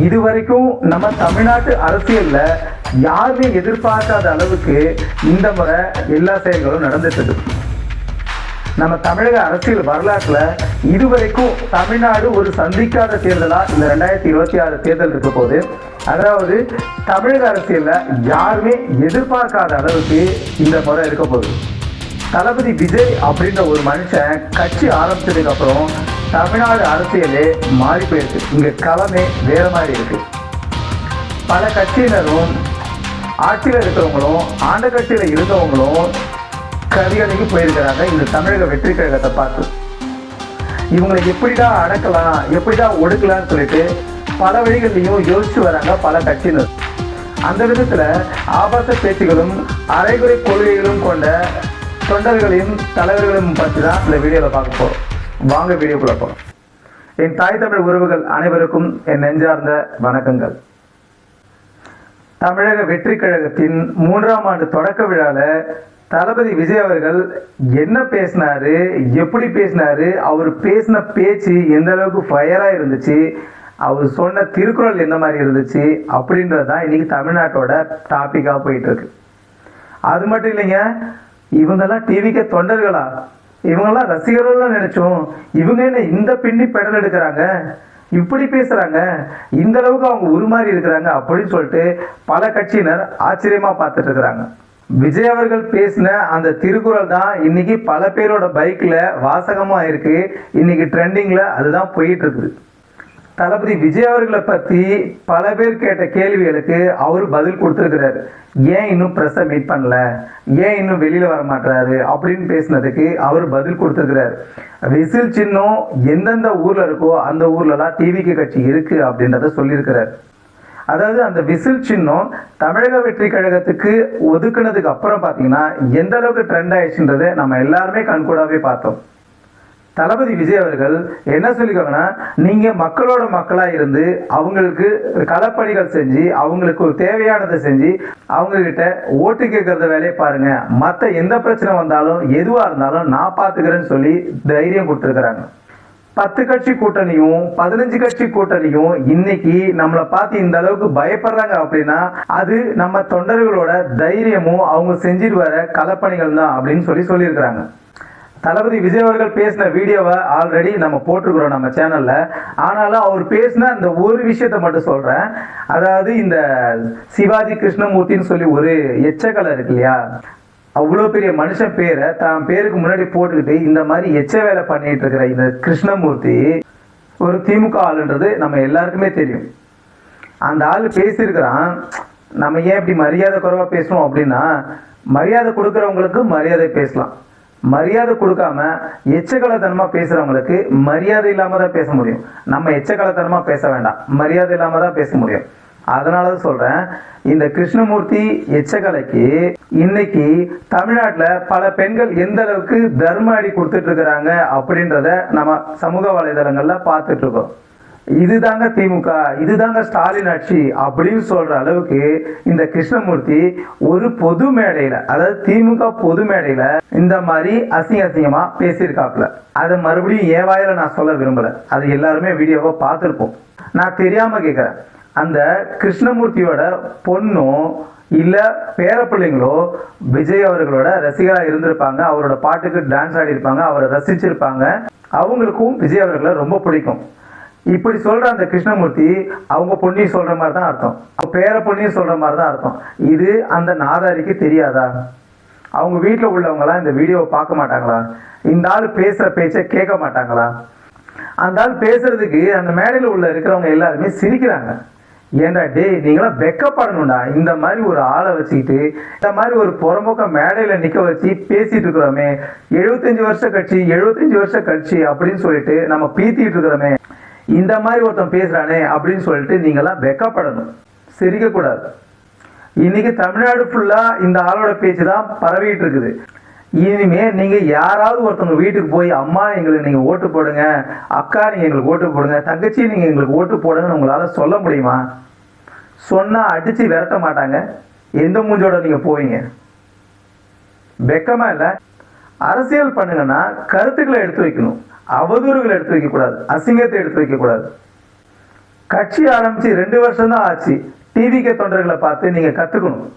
இதுவரைக்கும் நம்ம தமிழ்நாட்டு அரசியல்ல யாருமே எதிர்பார்க்காத அளவுக்கு இந்த முறை எல்லா செயல்களும் நடந்துட்டு நம்ம தமிழக அரசியல் வரலாற்றுல இதுவரைக்கும் தமிழ்நாடு ஒரு சந்திக்காத தேர்தலா? இந்த ரெண்டாயிரத்தி இருபத்தி ஆறு தேர்தல் இருக்க போது. அதாவது தமிழக அரசியல்ல யாருமே எதிர்பார்க்காத அளவுக்கு இந்த முறை இருக்க போகுது. தளபதி விஜய் அப்படின்ற ஒரு மனுஷன் கட்சி ஆரம்பிச்சதுக்கு அப்புறம் தமிழ்நாடு அரசியலே மாறி போயிருக்கு. இங்க களமே வேற மாதிரி இருக்கு. பல கட்சியினரும் ஆட்சியில் இருக்கிறவங்களும் ஆண்ட கட்சியில் இருந்தவங்களும் கதிகலைக்கு போயிருக்கிறாங்க. இந்த தமிழக வெற்றி கழகத்தை பார்த்து. இவங்களை எப்படிடா அடக்கலாம் எப்படிடா ஒடுக்கலாம்னு சொல்லிட்டு பல வழிகள்லையும் யோசிச்சு வராங்க பல கட்சியினர். அந்த விதத்துல ஆபாச பேச்சுகளும் அரைகுறை கொள்கைகளும் கொண்ட தொண்டர்களையும் தலைவர்களையும் பற்றி தான் இந்த வீடியோவில் பார்க்க போகிறோம் வாங்க வீடியோக்குள்ள போகிறோம் என் தாய் தமிழ் உறவுகள் அனைவருக்கும் என் நெஞ்சார்ந்த வணக்கங்கள். தமிழக வெற்றி கழகத்தின் மூன்றாம் ஆண்டு தொடக்க விழாவில் தளபதி விஜய் அவர்கள் என்ன பேசினாரு எப்படி பேசினாரு அவர் பேசின பேச்சு எந்த அளவுக்கு ஃபயராக இருந்துச்சு அவர் சொன்ன திருக்குறள் எந்த மாதிரி இருந்துச்சு அப்படின்றது தான் இன்னைக்கு தமிழ்நாட்டோட டாப்பிக்காக போயிட்டு இருக்கு. அது மட்டும் இல்லைங்க இவங்கெல்லாம் டிவிக்கு தொண்டர்களா? இவங்கெல்லாம் ரசிகர்கள்லாம் நினைச்சோம். இவங்க என்ன இந்த பின்னி பெடல் எடுக்கிறாங்க? இப்படி பேசுறாங்க. இந்த அளவுக்கு அவங்க உருமாறி இருக்கிறாங்க அப்படின்னு சொல்லிட்டு பல கட்சியினர் ஆச்சரியமா பார்த்துட்டு இருக்கிறாங்க. விஜய் அவர்கள் பேசின அந்த திருக்குறள் தான் இன்னைக்கு பல பேரோட பைக்ல வாசகமா இருக்கு. இன்னைக்கு ட்ரெண்டிங்ல அதுதான் போயிட்டு இருக்குது. தளபதி விஜய் அவர்களை பத்தி பல பேர் கேட்ட கேள்விகளுக்கு அவர் பதில் கொடுத்துருக்கிறாரு. ஏன் இன்னும் ப்ரெஸ்ஸை மீட் பண்ணல? ஏன் இன்னும் வெளியில வர மாட்டாரு அப்படின்னு பேசினதுக்கு அவர் பதில் கொடுத்துருக்கிறாரு. விசில் சின்னம் எந்தெந்த ஊர்ல இருக்கோ அந்த ஊர்லலாம் டிவிக்கு கட்சி இருக்கு அப்படின்றத சொல்லியிருக்கிறார். அதாவது அந்த விசில் சின்னம் தமிழக வெற்றி கழகத்துக்கு ஒதுக்குனதுக்கு அப்புறம் பார்த்தீங்கன்னா எந்த அளவுக்கு ட்ரெண்ட் ஆயிடுச்சுன்றதை நம்ம எல்லாருமே கண்கூடாவே பார்த்தோம். தளபதி விஜய் அவர்கள் என்ன சொல்லியிருக்காங்கன்னா நீங்கள் மக்களோட மக்களாக இருந்து அவங்களுக்கு களப்பணிகள் செஞ்சு அவங்களுக்கு தேவையானதை செஞ்சு அவங்கக்கிட்ட ஓட்டு கேட்குறத வேலையை பாருங்கள் மற்ற எந்த பிரச்சனை வந்தாலும் எதுவாக இருந்தாலும் நான் பார்த்துக்கிறேன்னு சொல்லி தைரியம் கொடுத்துருக்குறாங்க. பத்து கட்சி கூட்டணியும் பதினஞ்சு கட்சி கூட்டணியும் இன்னைக்கு நம்மளை பார்த்து இந்த அளவுக்கு பயப்படுறாங்க அப்படின்னா அது நம்ம தொண்டர்களோட தைரியமும் அவங்க செஞ்சுட்டு வர களப்பணிகள் தான் அப்படின்னு சொல்லி சொல்லியிருக்கிறாங்க. தளபதி விஜய் அவர்கள் பேசின வீடியோவை ஆல்ரெடி நம்ம போட்டிருக்கிறோம் நம்ம சேனல்ல ஆனாலும் அவர் பேசின அந்த ஒரு விஷயத்தை மட்டும் சொல்றேன். அதாவது இந்த சிவாஜி கிருஷ்ணமூர்த்தின்னு சொல்லி ஒரு எச்சக்கலை இருக்கு இல்லையா? அவ்வளோ பெரிய மனுஷன் பேரை தான் பேருக்கு முன்னாடி போட்டுக்கிட்டு இந்த மாதிரி எச்ச வேலை பண்ணிட்டு இருக்கிற இந்த கிருஷ்ணமூர்த்தி ஒரு திமுக ஆளுன்றது நம்ம எல்லாருக்குமே தெரியும். அந்த ஆள் பேசியிருக்கிறான். நம்ம ஏன் இப்படி மரியாதை குறைவாக பேசுகிறோம் அப்படின்னா மரியாதை கொடுக்குறவங்களுக்கு மரியாதை பேசலாம். மரியாதை கொடுக்காம எச்சக்கலத்தனமா பேசுறவங்களுக்கு மரியாதை இல்லாம தான் பேச முடியும். நம்ம எச்சக்கலத்தனமா பேச வேண்டாம். மரியாதை இல்லாம தான் பேச முடியும். அதனால தான் சொல்றேன் இந்த கிருஷ்ணமூர்த்தி எச்சக்கலைக்கு இன்னைக்கு தமிழ்நாட்டுல பல பெண்கள் எந்த அளவுக்கு தர்ம அடி கொடுத்துட்டு இருக்கிறாங்க அப்படின்றத நம்ம சமூக வலைதளங்கள்ல பார்த்துட்டு இருக்கோம். இதுதாங்க திமுக இதுதாங்க ஸ்டாலின் ஆட்சி அப்படின்னு சொல்ற அளவுக்கு இந்த கிருஷ்ணமூர்த்தி ஒரு பொது மேடையில அதாவது திமுக பொது மேடையில இந்த மாதிரி அசிங்க அசிங்கமா பேசியிருக்காப்புல. அதை மறுபடியும் என் வாயில நான் சொல்ல விரும்பல. அது எல்லாருமே வீடியோவை பார்த்துருப்போம். நான் தெரியாம கேட்கிறேன் அந்த கிருஷ்ணமூர்த்தியோட பொண்ணும் இல்ல பேரப்பிள்ளைங்களோ விஜய் அவர்களோட ரசிகராக இருந்திருப்பாங்க. அவரோட பாட்டுக்கு டான்ஸ் ஆடி இருப்பாங்க அவரை ரசிச்சிருப்பாங்க. அவங்களுக்கும் விஜய் அவர்களை ரொம்ப பிடிக்கும். இப்படி சொல்ற அந்த கிருஷ்ணமூர்த்தி அவங்க பொண்ணையும் சொல்ற மாதிரி தான் அர்த்தம். அவங்க பேர பொண்ணையும் சொல்ற மாதிரி தான் அர்த்தம். இது அந்த நாதாரிக்கு தெரியாதா? அவங்க வீட்டில் உள்ளவங்களாம் இந்த வீடியோவை பார்க்க மாட்டாங்களா? இந்த ஆள் பேசுற பேச்சை கேட்க மாட்டாங்களா? அந்த ஆள் பேசுறதுக்கு அந்த மேடையில் உள்ள இருக்கிறவங்க எல்லாருமே சிரிக்கிறாங்க. ஏன்டா டேய் நீங்களாம் வெக்கப்படணும்டா. இந்த மாதிரி ஒரு ஆளை வச்சுக்கிட்டு இந்த மாதிரி ஒரு புறம்போக்க மேடையில் நிற்க வச்சு பேசிட்டு இருக்கிறோமே. எழுபத்தஞ்சு வருஷம் கட்சி எழுபத்தஞ்சு வருஷம் கட்சி அப்படின்னு சொல்லிட்டு நம்ம பீத்திட்டு இருக்கிறோமே. இந்த மாதிரி ஒருத்தன் பேசுகிறானே அப்படின்னு சொல்லிட்டு நீங்களாம் வெக்கப்படணும். சிரிக்கக்கூடாது. இன்னைக்கு தமிழ்நாடு ஃபுல்லாக இந்த ஆளோட பேச்சு தான் பரவிட்டு இருக்குது இனிமே நீங்க யாராவது ஒருத்தவங்க வீட்டுக்கு போய் அம்மா எங்களுக்கு நீங்க ஓட்டு போடுங்க. அக்கா நீங்க எங்களுக்கு ஓட்டு போடுங்க. தங்கச்சி நீங்க எங்களுக்கு ஓட்டு போடுங்கன்னு உங்களால சொல்ல முடியுமா? சொன்னா அடிச்சு விரட்ட மாட்டாங்க. எந்த மூஞ்சோட நீங்க போவீங்க? வெக்கமா இல்லை. அரசியல் பண்ணுங்கன்னா கருத்துக்களை எடுத்து வைக்கணும். அவதூறுகளை எடுத்து வைக்கக்கூடாது. அசிங்கத்தை எடுத்து வைக்கக்கூடாது. கட்சி ஆரம்பிச்சு ரெண்டு வருஷம் தான் ஆச்சு டிவிகே தொண்டர்களை பார்த்து நீங்க கத்துக்கணும்.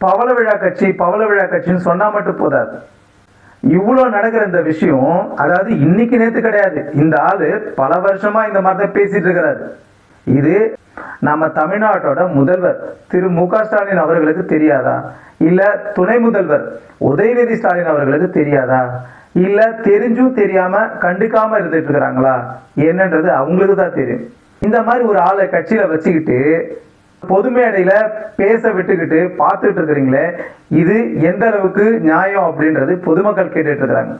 பவள விழா கட்சி பவள விழா கட்சின்னு சொன்னா மட்டும் போதாது. இவ்வளோ நடக்கிற இந்த விஷயம் அதாவது இன்னைக்கு நேத்து கிடையாது. இந்த ஆளு பல வருஷமா இந்த மாதிரி தான் பேசிட்டு இருக்கிறாரு. இது நம்ம தமிழ்நாட்டோட முதல்வர் திரு மு க ஸ்டாலின் அவர்களுக்கு தெரியாதா? இல்ல துணை முதல்வர் உதயநிதி ஸ்டாலின் அவர்களுக்கு தெரியாதா? இல்ல தெரிஞ்சும் தெரியாம கண்டுக்காம இருந்துட்டு இருக்கிறாங்களா? என்னன்றது அவங்களுக்கு தான் தெரியும். இந்த மாதிரி ஒரு ஆளை கட்சியில வச்சுக்கிட்டு பொது மேடையில பேச விட்டுக்கிட்டு பார்த்துட்டு இருக்கிறீங்களே இது எந்த அளவுக்கு நியாயம் அப்படின்றது பொதுமக்கள் கேட்டுட்டு இருக்கிறாங்க.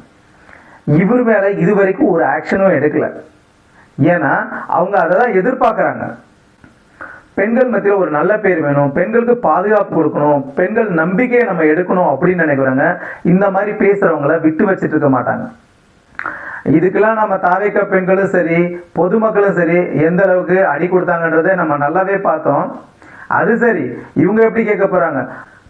இவர் மேல இது வரைக்கும் ஒரு ஆக்ஷனும் எடுக்கல. ஏன்னா அவங்க அதை தான் எதிர்பார்க்குறாங்க. பெண்கள் மத்தியில் ஒரு நல்ல பேர் வேணும் பெண்களுக்கு பாதுகாப்பு கொடுக்கணும் பெண்கள் நம்பிக்கையை நம்ம எடுக்கணும் அப்படின்னு நினைக்கிறாங்க இந்த மாதிரி பேசுறவங்கள விட்டு வச்சிட்டு இருக்க மாட்டாங்க. இதுக்கெல்லாம் நம்ம தாவிக்க பெண்களும் சரி பொதுமக்களும் சரி எந்த அளவுக்கு அடி கொடுத்தாங்கன்றதை நம்ம நல்லாவே பார்த்தோம். அது சரி இவங்க எப்படி கேட்க போறாங்க?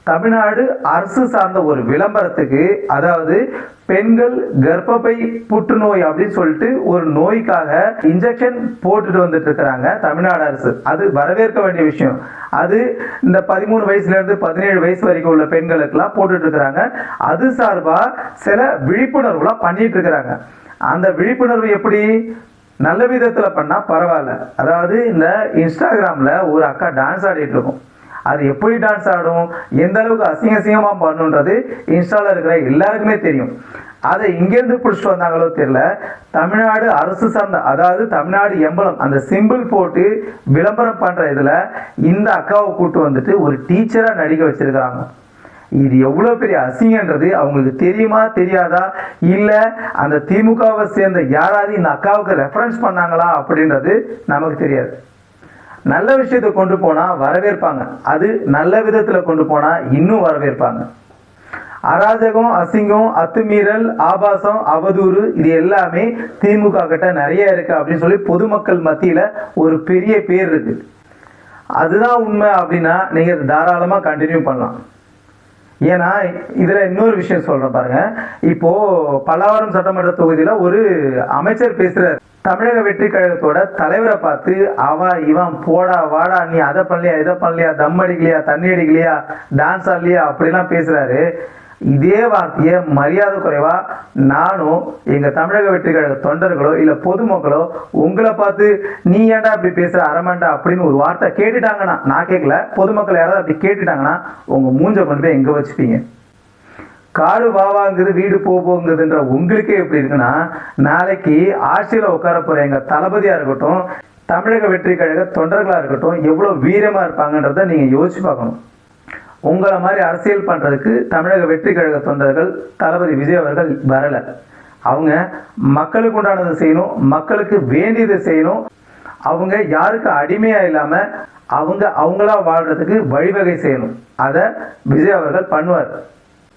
தமிழ்நாடு அரசு சார்ந்த ஒரு விளம்பரத்துக்கு அதாவது பெண்கள் கர்ப்பப்பை புற்றுநோய் அப்படின்னு சொல்லிட்டு ஒரு நோய்க்காக இன்ஜெக்ஷன் போட்டுட்டு வந்துட்டு இருக்கிறாங்க தமிழ்நாடு அரசு. அது வரவேற்க வேண்டிய விஷயம். அது இந்த பதிமூணு வயசுல இருந்து பதினேழு வயசு வரைக்கும் உள்ள பெண்களுக்கெல்லாம் போட்டுட்டு இருக்கிறாங்க. அது சார்பா சில விழிப்புணர்வுலாம் பண்ணிட்டு இருக்கிறாங்க. அந்த விழிப்புணர்வு எப்படி? நல்ல விதத்துல பண்ணா பரவாயில்ல. அதாவது இந்த இன்ஸ்டாகிராம்ல ஒரு அக்கா டான்ஸ் ஆடிட்டு இருக்கும். அது எப்படி டான்ஸ் ஆடும் எந்த அளவுக்கு அசிங்க அசிங்கமாக பண்ணுன்றது இன்ஸ்டாவில் இருக்கிற எல்லாருக்குமே தெரியும். அதை இங்கேருந்து பிடிச்சிட்டு வந்தாங்களோ தெரியல. தமிழ்நாடு அரசு சார்ந்த அதாவது தமிழ்நாடு எம்பளம் அந்த சிம்பிள் போட்டு விளம்பரம் பண்ணுற இதில் இந்த அக்காவை கூட்டு வந்துட்டு ஒரு டீச்சராக நடிக்க வச்சுருக்கிறாங்க. இது எவ்வளோ பெரிய அசிங்கன்றது அவங்களுக்கு தெரியுமா தெரியாதா? இல்லை அந்த திமுகவை சேர்ந்த யாராவது இந்த அக்காவுக்கு ரெஃபரன்ஸ் பண்ணாங்களா அப்படின்றது நமக்கு தெரியாது. நல்ல விஷயத்தை கொண்டு போனா வரவேற்பாங்க. அது நல்ல விதத்துல கொண்டு போனா இன்னும் வரவேற்பாங்க. அராஜகம் அசிங்கம் அத்துமீறல் ஆபாசம் அவதூறு இது எல்லாமே திமுக கிட்ட நிறைய இருக்கு அப்படின்னு சொல்லி பொதுமக்கள் மத்தியில ஒரு பெரிய பேர் இருக்கு. அதுதான் உண்மை அப்படின்னா நீங்க தாராளமா கண்டினியூ பண்ணலாம். ஏன்னா இதில் இன்னொரு விஷயம் சொல்கிறேன் பாருங்க. இப்போ பல்லாவரம் சட்டமன்ற தொகுதியில் ஒரு அமைச்சர் பேசுகிறார் தமிழக வெற்றி கழகத்தோட தலைவரை பார்த்து அவ இவன் போடா வாடா நீ அதை பண்ணலையா இதை பண்ணலையா தம் அடிக்கலையா தண்ணி அடிக்கலையா டான்ஸ் ஆடலையா? அப்படிலாம் பேசுகிறாரு இதே வார்த்தையை மரியாதை குறைவா நானும் எங்க தமிழக வெற்றி கழக தொண்டர்களோ இல்ல பொதுமக்களோ உங்களை பார்த்து நீ ஏன்டா இப்படி பேசுற? அரமாண்டா அப்படின்னு ஒரு வார்த்தை கேட்டுட்டாங்கன்னா நான் கேட்கல பொதுமக்கள் யாராவது அப்படி கேட்டுட்டாங்கன்னா உங்க மூஞ்ச கொண்டு போய் எங்க வச்சுப்பீங்க? காடு வாவாங்குது வீடு போ போங்குதுன்ற உங்களுக்கே எப்படி இருக்குன்னா நாளைக்கு ஆட்சியில் உட்கார போகிற எங்கள் தளபதியாக இருக்கட்டும் தமிழக வெற்றி கழக தொண்டர்களாக இருக்கட்டும் எவ்வளோ வீரமாக இருப்பாங்கன்றத நீங்கள் யோசிச்சு பார்க்கணும். உங்களை மாதிரி அரசியல் பண்ணுறதுக்கு தமிழக வெற்றி கழக தொண்டர்கள் தளபதி விஜய் அவர்கள் வரலை. அவங்க மக்களுக்கு உண்டானதை செய்யணும் மக்களுக்கு வேண்டியதை செய்யணும். அவங்க யாருக்கு அடிமையாக இல்லாமல் அவங்க அவங்களா வாழ்கிறதுக்கு வழிவகை செய்யணும். அதை விஜய் அவர்கள் பண்ணுவார்.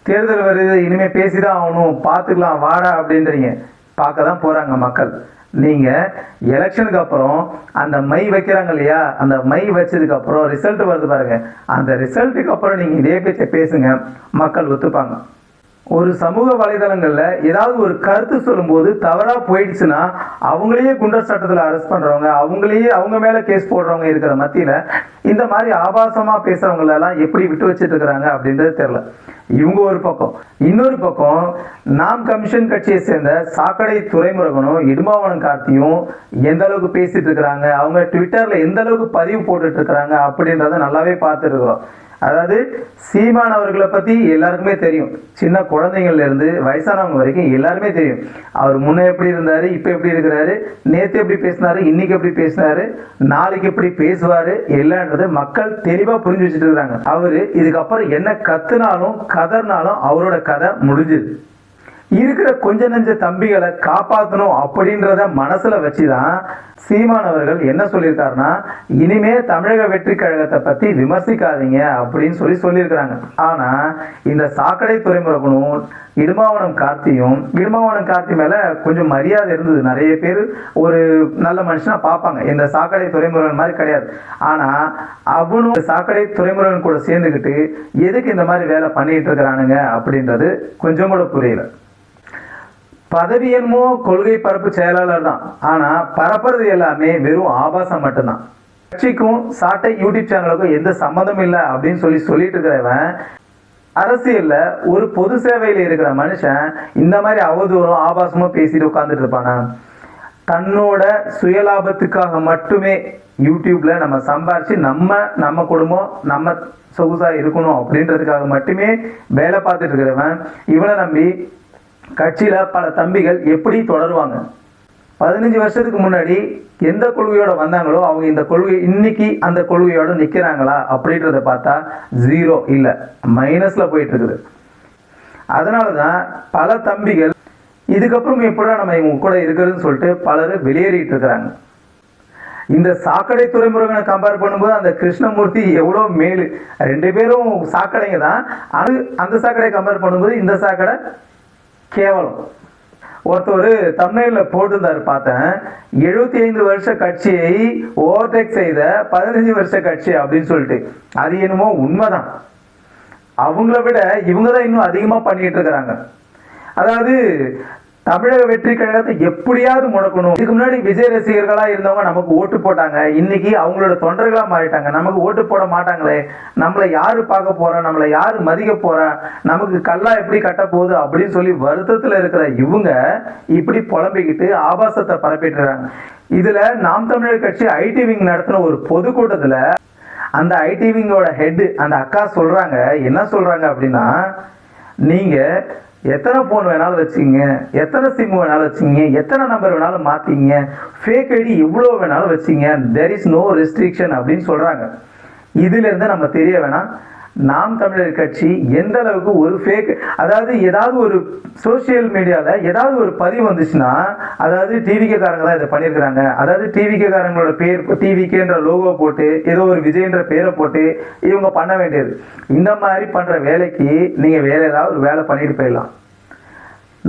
தேர்தல் வருது பேசி தான் ஆகணும் பார்த்துக்கலாம் வாடா அப்படின்றீங்க. பார்க்க தான் போகிறாங்க மக்கள். நீங்கள் எலெக்ஷனுக்கு அப்புறம் அந்த மை வைக்கிறாங்க இல்லையா? அந்த மை வச்சதுக்கு அப்புறம் ரிசல்ட் வருது பாருங்க. அந்த ரிசல்ட்டுக்கு அப்புறம் நீங்கள் இதே பேச்சை பேசுங்க. மக்கள் ஒத்துப்பாங்க. ஒரு சமூக வலைதளங்களில் ஏதாவது ஒரு கருத்து சொல்லும்போது தவறாக போயிடுச்சுன்னா அவங்களையே குண்டர் சட்டத்தில் அரெஸ்ட் பண்ணுறவங்க அவங்களையே அவங்க மேலே கேஸ் போடுறவங்க இருக்கிற மத்தியில் இந்த மாதிரி ஆபாசமாக பேசுகிறவங்களெல்லாம் எப்படி விட்டு வச்சிட்டு இருக்கிறாங்க அப்படின்றது தெரியல. இவங்க ஒரு பக்கம். இன்னொரு பக்கம் நாம் கமிஷன் கட்சியை சேர்ந்த சாக்கடை துறைமுருகனும் இடுமாவனம் கார்த்தியும் எந்த அளவுக்கு பேசிட்டு இருக்கிறாங்க அவங்க ட்விட்டரில் எந்த அளவுக்கு பதிவு போட்டுட்டு இருக்கிறாங்க அப்படின்றத நல்லாவே பார்த்துருக்குறோம் அதாவது சீமான் அவர்களை பற்றி எல்லாருக்குமே தெரியும். சின்ன குழந்தைங்கள்லேருந்து வயசானவங்க வரைக்கும் எல்லாருமே தெரியும். அவர் முன்னே எப்படி இருந்தார் இப்போ எப்படி இருக்கிறாரு நேற்று எப்படி பேசினார் இன்னைக்கு எப்படி பேசினார் நாளைக்கு எப்படி பேசுவார் எல்லான்றது மக்கள் தெளிவாக புரிஞ்சு வச்சுட்டு இருக்கிறாங்க. அவர் இதுக்கப்புறம் என்ன கத்துனாலும் கதர்னாலும் அவரோட கதை முடிஞ்சுது. இருக்கிற கொஞ்ச நெஞ்ச தம்பிகளை காப்பாற்றணும் அப்படின்றத மனசுல வச்சுதான் சீமான் அவர்கள் என்ன சொல்லியிருக்காருன்னா இனிமே தமிழக வெற்றி கழகத்தை பத்தி விமர்சிக்காதீங்க அப்படின்னு சொல்லி சொல்லியிருக்கிறாங்க. ஆனா இந்த சாக்கடை துறைமுருகனும் இடுமாவனம் கார்த்தியும் இடுமாவனம் கார்த்தி மேல கொஞ்சம் மரியாதை இருந்தது. நிறைய பேர் ஒரு நல்ல மனுஷனா பார்ப்பாங்க. இந்த சாக்கடை துறைமுருகன் மாதிரி கிடையாது. ஆனா அவனும் இந்த சாக்கடை துறைமுருகன் கூட சேர்ந்துக்கிட்டு எதுக்கு இந்த மாதிரி வேலை பண்ணிட்டு இருக்கிறானுங்க அப்படின்றது கொஞ்சம் கூட புரியல. பதவி என்னமோ கொள்கை பரப்பு செயலாளர் தான். ஆனா பரப்புறது எல்லாமே வெறும் ஆபாசம் மட்டும்தான். கட்சிக்கும் சாட்டை யூடியூப் சேனலுக்கும் எந்த சம்மந்தமும் இல்லை அப்படின்னு சொல்லி சொல்லிட்டு இருக்கிறவன் அரசியல்ல ஒரு பொது சேவையில இருக்கிற மனுஷன் இந்த மாதிரி அவதூறும் ஆபாசமும் பேசிட்டு உட்காந்துட்டு இருப்பானா? தன்னோட சுயலாபத்துக்காக மட்டுமே யூடியூப்ல நம்ம சம்பாரிச்சு நம்ம நம்ம குடும்பம் நம்ம சொகுசா இருக்கணும் அப்படின்றதுக்காக மட்டுமே வேலை பார்த்துட்டு இருக்கிறவன். இவனை நம்பி கட்சியில பல தம்பிகள் எப்படி தொடருவாங்க? பதினஞ்சு வருஷத்துக்கு முன்னாடி எந்த கொள்கையோட வந்தாங்களோ அவங்க இந்த கொள்கை இன்னைக்கு அந்த கொள்கையோட நிக்கிறாங்களா அப்படின்றத பார்த்தா ஜீரோ இல்லை. மைனஸ்ல போயிட்டு இருக்குது. அதனால தான் பல தம்பிகள் இதுக்கப்புறம் எப்படா நம்ம இவங்க கூட இருக்கிறதுன்னு சொல்லிட்டு பலர் வெளியேறிட்டு இருக்கிறாங்க. இந்த சாக்கடை துறைமுருகனை கம்பேர் பண்ணும்போது அந்த கிருஷ்ணமூர்த்தி எவ்வளோ மேலு. ரெண்டு பேரும் சாக்கடைங்க தான். அது அந்த சாக்கடையை கம்பேர் பண்ணும்போது இந்த சாக்கடை கேவலம். ஒருத்தர் தமிழ்ல போட்டிருந்தாரு பார்த்தேன். எழுபத்தி ஐந்து வருஷ கட்சியை ஓவர்டேக் செய்த பதினஞ்சு வருஷ கட்சி அப்படின்னு சொல்லிட்டு. அது என்னமோ உண்மைதான். அவங்கள விட இவங்க தான் இன்னும் அதிகமா பண்ணிட்டு இருக்கிறாங்க. அதாவது தமிழக வெற்றி கழகத்தை எப்படியாவது முடக்கணும். இதுக்கு முன்னாடி விஜய் ரசிகர்களா இருந்தவங்க நமக்கு ஓட்டு போட்டாங்க. இன்னைக்கு அவங்களோட தொண்டர்களா மாறிட்டாங்க. நமக்கு ஓட்டு போட மாட்டாங்களே. நம்மளை யாரு பார்க்க போறோம் நம்மளை யாரு மதிக்க போறோம் நமக்கு கல்லா எப்படி கட்ட போகுது அப்படின்னு சொல்லி வருத்தத்துல இருக்கிற இவங்க இப்படி புலம்பிக்கிட்டு ஆபாசத்தை பரப்பிட்டுறாங்க. இதுல நாம் தமிழர் கட்சி ஐடி விங் நடத்தின ஒரு பொதுக்கூட்டத்துல அந்த ஐடி விங்கோட ஹெட் அந்த அக்கா சொல்றாங்க. என்ன சொல்றாங்க அப்படின்னா நீங்க எத்தனை ஃபோன் வேணாலும் வச்சுங்க எத்தனை சிம் வேணாலும் வச்சுங்க எத்தனை நம்பர் வேணாலும் மாற்றிங்க ஃபேக் ஐடி இவ்வளோ வேணாலும் வச்சுங்க தெர் இஸ் நோ ரெஸ்ட்ரிக்ஷன் அப்படின்னு சொல்றாங்க. இதுல இருந்து நம்ம தெரிய வேணாம். நாம் தமிழர் கட்சி எந்த அளவுக்கு ஒரு ஃபேக் அதாவது ஏதாவது ஒரு சோஷியல் மீடியாவில் ஏதாவது ஒரு பதிவு வந்துச்சுன்னா அதாவது டிவிகே காரங்க தான் இதை பண்ணியிருக்கிறாங்க. அதாவது டிவிகே காரங்களோட பேர் டிவிகேன்ற லோகோ போட்டு ஏதோ ஒரு விஜய்ன்ற பேரை போட்டு இவங்க பண்ண வேண்டியது. இந்த மாதிரி பண்ணுற வேலைக்கு நீங்கள் வேற ஏதாவது ஒரு வேலை பண்ணிட்டு போயிடலாம்.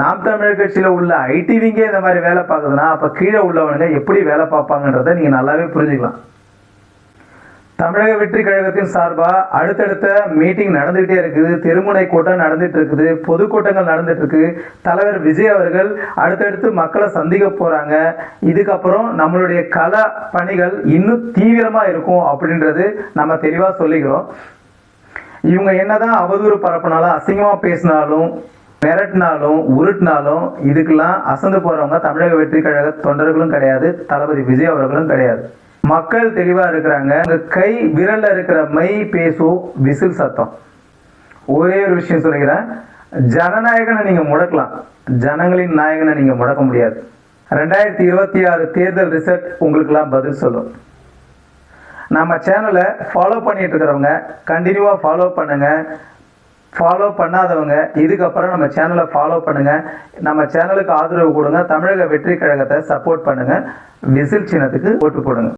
நாம் தமிழர் கட்சியில் உள்ள ஐடிவிங்கே இந்த மாதிரி வேலை பார்க்குதுன்னா அப்போ கீழே உள்ளவனுங்க எப்படி வேலை பார்ப்பாங்கன்றதை நீங்கள் நல்லாவே புரிஞ்சுக்கலாம். தமிழக வெற்றி கழகத்தின் சார்பா அடுத்தடுத்த மீட்டிங் நடந்துகிட்டே இருக்குது. தெருமுனை கூட்டம் நடந்துட்டு இருக்குது. பொதுக்கூட்டங்கள் நடந்துட்டு இருக்கு. தலைவர் விஜய் அவர்கள் அடுத்தடுத்து மக்களை சந்திக்க போறாங்க. இதுக்கப்புறம் நம்மளுடைய கல பணிகள் இன்னும் தீவிரமா இருக்கும் அப்படின்றது நம்ம தெளிவா சொல்லிக்கிறோம். இவங்க என்னதான் அவதூறு பரப்புனாலும் அசிங்கமா பேசினாலும் மிரட்டினாலும் உருட்டினாலும் இதுக்கெல்லாம் அசந்து போறவங்க தமிழக வெற்றி கழக தொண்டர்களும் கிடையாது தளபதி விஜய் அவர்களும் கிடையாது. மக்கள் தெளிவா இருக்கிறாங்க. கை விரல்ல இருக்கிற மை பேசும் விசில் சத்தம். ஒரே ஒரு விஷயம் சொல்லிக்கிறேன். ஜனநாயகனை நீங்க முடக்கலாம். ஜனங்களின் நாயகனை நீங்க முடக்க முடியாது. ரெண்டாயிரத்தி இருபத்தி ஆறு தேர்தல் ரிசல்ட் உங்களுக்கெல்லாம் பதில் சொல்லும். நம்ம சேனலை ஃபாலோ பண்ணிட்டு இருக்கிறவங்க கண்டினியூவாக ஃபாலோ பண்ணுங்க. ஃபாலோ பண்ணாதவங்க இதுக்கப்புறம் நம்ம சேனலை ஃபாலோ பண்ணுங்க. நம்ம சேனலுக்கு ஆதரவு கொடுங்க. தமிழக வெற்றி கழகத்தை சப்போர்ட் பண்ணுங்க. விசில் சின்னத்துக்கு ஓட்டு போடுங்க.